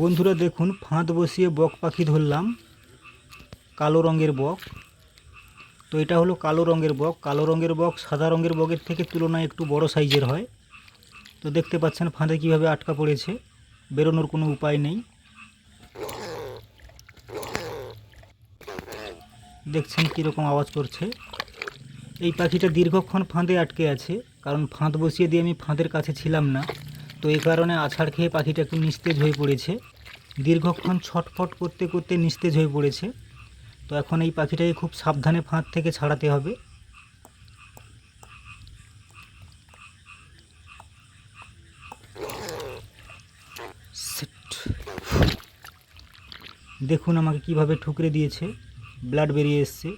বন্ধুরা দেখুন, ফাঁদ বসিয়ে বক পাখি ধরলাম। কালো রঙের বক। তো এটা হলো কালো রঙের বক। কালো রঙের বক সাদা রঙের বকের থেকে তুলনায় একটু বড় সাইজের হয়। তো দেখতে পাচ্ছেন, ফাঁদে কীভাবে আটকা পড়েছে, বেরোনোর কোনো উপায় নেই। দেখছেন কীরকম আওয়াজ করছে। এই পাখিটা দীর্ঘক্ষণ ফাঁদে আটকে আছে, কারণ ফাঁদ বসিয়ে দিয়ে আমি ফাঁদের কাছে ছিলাম না। তো এই কারণে আছাড় খেয়ে পাখিটা একটু নিস্তেজ হয়ে পড়েছে। দীর্ঘক্ষণ ছটফট করতে করতে নিস্তেজ হয়ে পড়েছে। তো এখন এই পাখিটাকে খুব সাবধানে ফাঁদ থেকে ছাড়াতে হবে। দেখুন আমাকে কীভাবে ঠুকরে দিয়েছে। ব্লাড বেরিয়ে এসছে।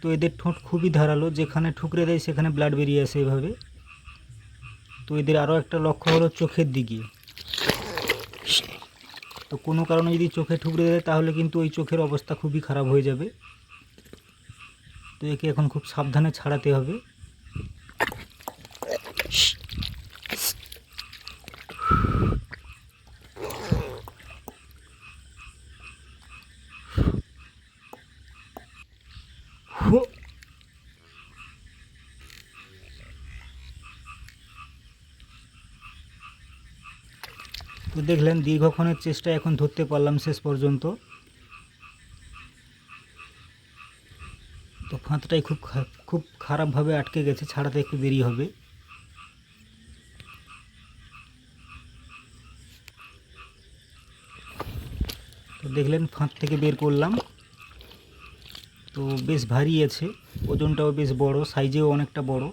তো এদের ঠোঁট খুবই ধারালো, যেখানে ঠুকরে দেয় সেখানে ব্লাড বেরিয়ে আসে এভাবে। তো এদের আরও একটা লক্ষ্য হলো চোখের দিকে। তো কোনো কারণে যদি চোখে ঠুকরে দেয়, তাহলে কিন্তু ওই চোখের অবস্থা খুবই খারাপ হয়ে যাবে। তো একে এখন খুব সাবধানে ছাড়াতে হবে। হো। তো দেখলেন দীর্ঘক্ষণের চেষ্টা এখন ধরতে পারলাম শেষ পর্যন্ত। তো ফাঁদটাই খুব খুব খারাপভাবে আটকে গেছে, ছাড়াতে একটু দেরি হবে। তো দেখলেন ফাঁদ থেকে বের করলাম। তো বেশ ভারী আছে, ওজনটাও বেশ বড়, সাইজেও অনেকটা বড়।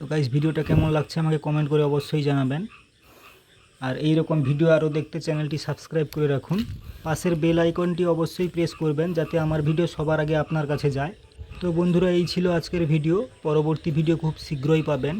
তো গাইজ ভিডিওটা কেমন লাগছে আমাকে কমেন্ট করে অবশ্যই জানাবেন। আর এই রকম ভিডিও আরও দেখতে চ্যানেলটি সাবস্ক্রাইব করে রাখুন। পাশের বেল আইকনটি অবশ্যই প্রেস করবেন যাতে আমার ভিডিও সবার আগে আপনার কাছে যায়। তো বন্ধুরা, এই ছিল আজকের ভিডিও পরবর্তী ভিডিও খুব শীঘ্রই পাবেন।